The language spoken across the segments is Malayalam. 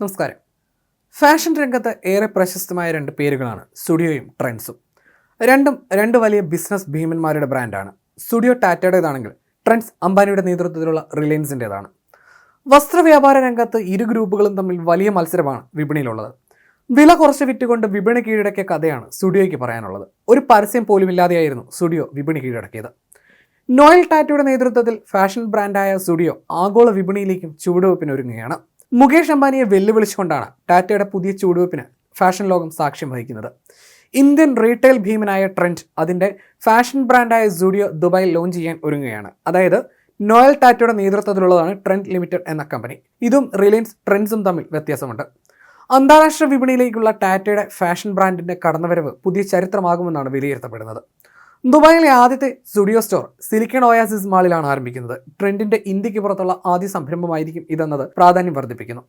നമസ്കാരം. ഫാഷൻ രംഗത്ത് ഏറെ പ്രശസ്തമായ രണ്ട് പേരുകളാണ് സ്റ്റുഡിയോയും ട്രെൻഡ്സും. രണ്ടും രണ്ട് വലിയ ബിസിനസ് ഭീമന്മാരുടെ ബ്രാൻഡാണ്. സ്റ്റുഡിയോ ടാറ്റയുടേതാണെങ്കിൽ ട്രെൻഡ്സ് അംബാനിയുടെ നേതൃത്വത്തിലുള്ള റിലയൻസിന്റെതാണ് വസ്ത്രവ്യാപാര രംഗത്ത് ഇരു ഗ്രൂപ്പുകളും തമ്മിൽ വലിയ മത്സരമാണ് വിപണിയിലുള്ളത്. വില കുറച്ച് വിറ്റുകൊണ്ട് വിപണി കീഴടക്കിയ കഥയാണ് സ്റ്റുഡിയോയ്ക്ക് പറയാനുള്ളത്. ഒരു പരസ്യം പോലും ഇല്ലാതെയായിരുന്നു സ്റ്റുഡിയോ വിപണി കീഴടക്കിയത്. നോയൽ ടാറ്റയുടെ നേതൃത്വത്തിൽ ഫാഷൻ ബ്രാൻഡായ സ്റ്റുഡിയോ ആഗോള വിപണിയിലേക്കും ചുവടുവെപ്പിന് ഒരുങ്ങുകയാണ് മുകേഷ് അംബാനിയെ വെല്ലുവിളിച്ചുകൊണ്ടാണ് ടാറ്റയുടെ പുതിയ ചുവടുവയ്പ്പിന് ഫാഷൻ ലോകം സാക്ഷ്യം വഹിക്കുന്നത്. ഇന്ത്യൻ റീറ്റെയിൽ ഭീമനായ ട്രെൻഡ് അതിന്റെ ഫാഷൻ ബ്രാൻഡായ സുഡിയോ ദുബായിൽ ലോഞ്ച് ചെയ്യാൻ ഒരുങ്ങുകയാണ്. അതായത് നോയൽ ടാറ്റയുടെ നേതൃത്വത്തിലുള്ളതാണ് ട്രെൻഡ് ലിമിറ്റഡ് എന്ന കമ്പനി. ഇതും റിലയൻസ് ട്രെൻഡ്സും തമ്മിൽ വ്യത്യാസമുണ്ട്. അന്താരാഷ്ട്ര വിപണിയിലേക്കുള്ള ടാറ്റയുടെ ഫാഷൻ ബ്രാൻഡിന്റെ കടന്നുവരവ് പുതിയ ചരിത്രമാകുമെന്നാണ് വിലയിരുത്തപ്പെടുന്നത്. ദുബായിലെ ആദ്യത്തെ സ്റ്റുഡിയോ സ്റ്റോർ സിലിക്കൺ ഓയാസിസ് മാളിലാണ് ആരംഭിക്കുന്നത്. ട്രെൻഡിന്റെ ഇന്ത്യയ്ക്ക് പുറത്തുള്ള ആദ്യ സംരംഭമായിരിക്കും ഇതെന്നത് പ്രാധാന്യം വർദ്ധിപ്പിക്കുന്നു.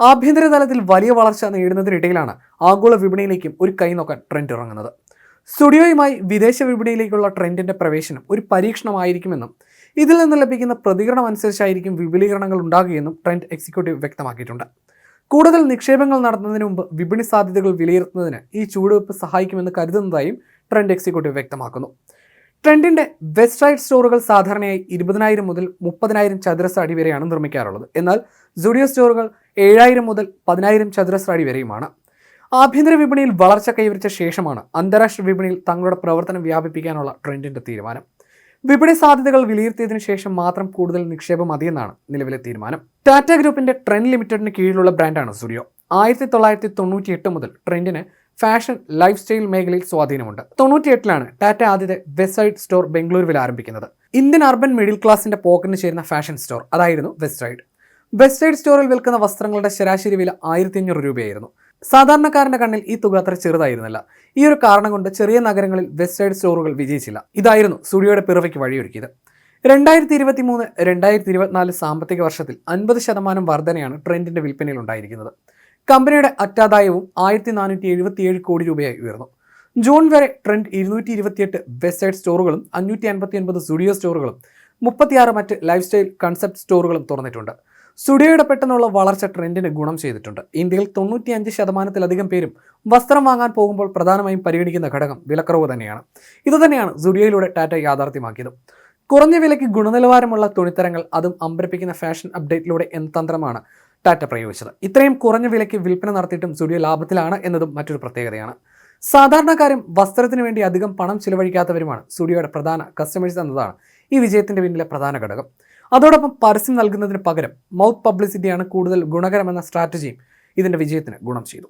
ആഭ്യന്തര തലത്തിൽ വലിയ വളർച്ച നേടുന്നതിനിടയിലാണ് ആഗോള വിപണിയിലേക്കും ഒരു കൈ നോക്കാൻ ട്രെൻഡ് ഇറങ്ങുന്നത്. സ്റ്റുഡിയോയുമായി വിദേശ വിപണിയിലേക്കുള്ള ട്രെൻഡിന്റെ പ്രവേശനം ഒരു പരീക്ഷണമായിരിക്കുമെന്നും ഇതിൽ നിന്ന് ലഭിക്കുന്ന പ്രതികരണം അനുസരിച്ചായിരിക്കും വിപുലീകരണങ്ങൾ ഉണ്ടാകുകയെന്നും ട്രെൻഡ് എക്സിക്യൂട്ടീവ് വ്യക്തമാക്കിയിട്ടുണ്ട്. കൂടുതൽ നിക്ഷേപങ്ങൾ നടത്തുന്നതിന് മുമ്പ് വിപണി സാധ്യതകൾ വിലയിരുത്തുന്നതിന് ഈ ചുവടുവെപ്പ് സഹായിക്കുമെന്ന് കരുതുന്നതായും ട്രെൻഡ് എക്സിക്യൂട്ടീവ് വ്യക്തമാക്കുന്നു. ട്രെൻഡിന്റെ വെസ്റ്റ് സൈഡ് സ്റ്റോറുകൾ സാധാരണയായി ഇരുപതിനായിരം മുതൽ മുപ്പതിനായിരം ചതുരശ്ര അടി വരെയാണ് നിർമ്മിക്കാറുള്ളത്. എന്നാൽ ജുഡിയോ സ്റ്റോറുകൾ ഏഴായിരം മുതൽ പതിനായിരം ചതുരശ്ര അടി വരെയുമാണ്. ആഭ്യന്തര വിപണിയിൽ വളർച്ച കൈവരിച്ച ശേഷമാണ് അന്താരാഷ്ട്ര വിപണിയിൽ തങ്ങളുടെ പ്രവർത്തനം വ്യാപിപ്പിക്കാനുള്ള ട്രെൻഡിന്റെ തീരുമാനം. വിപണി സാധ്യതകൾ വിലയിരുത്തിയതിനു ശേഷം മാത്രം കൂടുതൽ നിക്ഷേപം മതിയെന്നാണ് നിലവിലെ തീരുമാനം. ടാറ്റ ഗ്രൂപ്പിന്റെ ട്രെൻഡ് ലിമിറ്റഡിന് കീഴിലുള്ള ബ്രാൻഡാണ് സ്റ്റുഡിയോ ആയിരത്തി തൊള്ളായിരത്തി തൊണ്ണൂറ്റി എട്ട് മുതൽ ട്രെൻഡിന് ഫാഷൻ ലൈഫ് സ്റ്റൈൽ മേഖലയിൽ സ്വാധീനമുണ്ട്. തൊണ്ണൂറ്റിയെട്ടിലാണ് ടാറ്റ ആദ്യത്തെ വെസ്റ്റ്സൈഡ് സ്റ്റോർ ബംഗളൂരുവിൽ ആരംഭിക്കുന്നത്. ഇന്ത്യൻ അർബൻ മിഡിൽ ക്ലാസിന്റെ പോക്കറ്റിന് ചേരുന്ന ഫാഷൻ സ്റ്റോർ അതായിരുന്നു വെസ്റ്റ്സൈഡ് വെസ്റ്റ്സൈഡ് സ്റ്റോറിൽ വിൽക്കുന്ന വസ്ത്രങ്ങളുടെ ശരാശരി വില ആയിരത്തി അഞ്ഞൂറ് രൂപയായിരുന്നു. സാധാരണക്കാരന്റെ കണ്ണിൽ ഈ തുക അത്ര ചെറുതായിരുന്നില്ല. ഈ ഒരു കാരണം കൊണ്ട് ചെറിയ നഗരങ്ങളിൽ വെസ്റ്റ് സൈഡ് സ്റ്റോറുകൾ വിജയിച്ചില്ല. ഇതായിരുന്നു സ്റ്റുഡിയോയുടെ പിറവയ്ക്ക് വഴിയൊരുക്കിയത്. രണ്ടായിരത്തി ഇരുപത്തി മൂന്ന് രണ്ടായിരത്തി ഇരുപത്തിനാല് സാമ്പത്തിക വർഷത്തിൽ അൻപത് ശതമാനം വർധനയാണ് ട്രെൻഡിന്റെ വിൽപ്പനയിൽ ഉണ്ടായിരിക്കുന്നത്. കമ്പനിയുടെ അറ്റാദായവും ആയിരത്തി നാനൂറ്റി എഴുപത്തിയേഴ് കോടി രൂപയായി ഉയർന്നു. ജൂൺ വരെ ട്രെൻഡ് ഇരുന്നൂറ്റി ഇരുപത്തിയെട്ട് വെസ്റ്റ് സൈഡ് സ്റ്റോറുകളും അഞ്ഞൂറ്റി അൻപത്തി ഒൻപത് സ്റ്റുഡിയോ സ്റ്റോറുകളും മുപ്പത്തിയാറ് മറ്റ് ലൈഫ് സ്റ്റൈൽ കൺസെപ്റ്റ് സ്റ്റോറുകളും തുറന്നിട്ടുണ്ട്. സ്റ്റുഡിയോയുടെ പെട്ടെന്നുള്ള വളർച്ച ട്രെൻഡിന് ഗുണം ചെയ്തിട്ടുണ്ട്. ഇന്ത്യയിൽ തൊണ്ണൂറ്റിയഞ്ച് ശതമാനത്തിലധികം പേരും വസ്ത്രം വാങ്ങാൻ പോകുമ്പോൾ പ്രധാനമായും പരിഗണിക്കുന്ന ഘടകം വിലക്കുറവ് തന്നെയാണ്. ഇതുതന്നെയാണ് സ്റ്റുഡിയോയിലൂടെ ടാറ്റ യാഥാർത്ഥ്യമാക്കിയത്. കുറഞ്ഞ വിലയ്ക്ക് ഗുണനിലവാരമുള്ള തുണിത്തരങ്ങൾ അതും അമ്പരപ്പിക്കുന്ന ഫാഷൻ അപ്ഡേറ്റിലൂടെ എന്ന തന്ത്രമാണ് ടാറ്റ പ്രയോഗിച്ചത്. ഇത്രയും കുറഞ്ഞ വിലയ്ക്ക് വിൽപ്പന നടത്തിയിട്ടും സ്റ്റുഡിയോ ലാഭത്തിലാണ് എന്നതും മറ്റൊരു പ്രത്യേകതയാണ്. സാധാരണക്കാരും വസ്ത്രത്തിന് വേണ്ടി അധികം പണം ചിലവഴിക്കാത്തവരുമാണ് സ്റ്റുഡിയോയുടെ പ്രധാന കസ്റ്റമേഴ്സ് എന്നതാണ് ഈ വിജയത്തിന്റെ പിന്നിലെ പ്രധാന ഘടകം. അതോടൊപ്പം പരസ്യം നൽകുന്നതിന് പകരം മൗത്ത് പബ്ലിസിറ്റിയാണ് കൂടുതൽ ഗുണകരമെന്ന സ്ട്രാറ്റജിയും ഇതിന്റെ വിജയത്തിന് ഗുണം ചെയ്തു.